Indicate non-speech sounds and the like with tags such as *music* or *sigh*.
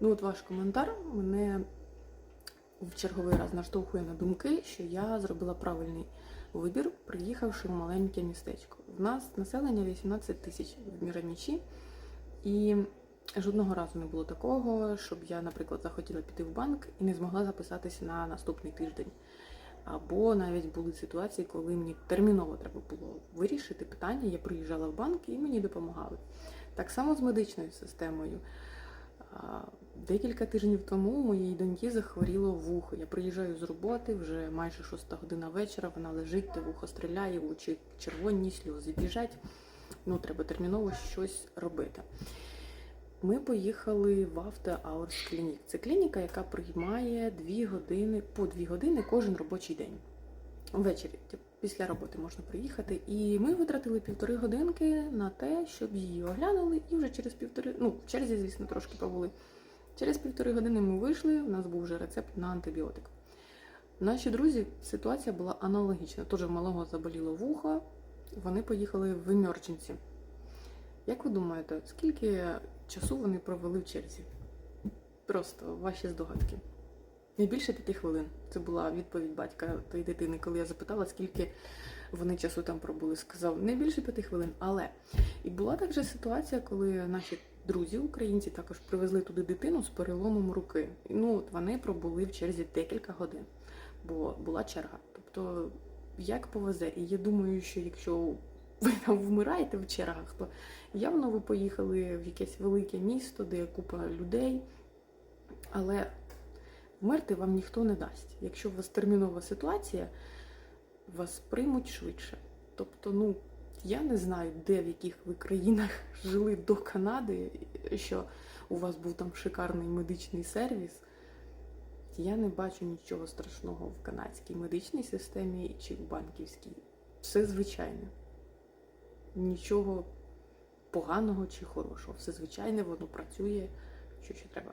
Ну, от ваш коментар мене в черговий раз наштовхує на думки, що я зробила правильний вибір, приїхавши в маленьке містечко. В нас населення 18 тисяч в Міранічі, і жодного разу не було такого, щоб я, наприклад, захотіла піти в банк і не змогла записатися на наступний тиждень. Або навіть були ситуації, коли мені терміново треба було вирішити питання. Я приїжджала в банк і мені допомагали. Так само з медичною системою. Декілька тижнів тому моїй доньці захворіло вухо. Я приїжджаю з роботи, вже майже шоста година вечора. Вона лежить, те вухо стріляє, очі червоні, сльози біжать. Ну, треба терміново щось робити. Ми поїхали в Hours Clinic. Це клініка, яка приймає 2 години по 2 години кожен робочий день. Ввечері після роботи можна приїхати. І ми витратили півтори годинки на те, щоб її оглянули, і вже через півтори, ну, в черзі, звісно, трошки побули. Через півтори години ми вийшли, у нас був вже рецепт на антибіотик. Наші друзі, ситуація була аналогічна. Теж в малого заболіло вухо, вони поїхали в емердженсі. Як ви думаєте, скільки часу вони провели в черзі? Просто ваші здогадки. Не більше п'яти хвилин. Це була відповідь батька тої дитини, коли я запитала, скільки вони часу там пробули. Сказав, не більше п'яти хвилин. Але і була також ситуація, коли наші друзі, українці, також привезли туди дитину з переломом руки. Ну, от вони пробули в черзі декілька годин, бо була черга. Тобто, як повезе. І я думаю, що якщо ви там вмираєте в чергах, то явно ви поїхали в якесь велике місто, де купа людей. Але вмерти вам ніхто не дасть. Якщо у вас термінова ситуація, вас приймуть швидше. Тобто, ну, я не знаю, де в яких ви країнах *laughs* жили до Канади, що у вас був там шикарний медичний сервіс. Я не бачу нічого страшного в канадській медичній системі чи в банківській. Все звичайне. Нічого поганого чи хорошого. Все звичайне, воно працює, що ще треба.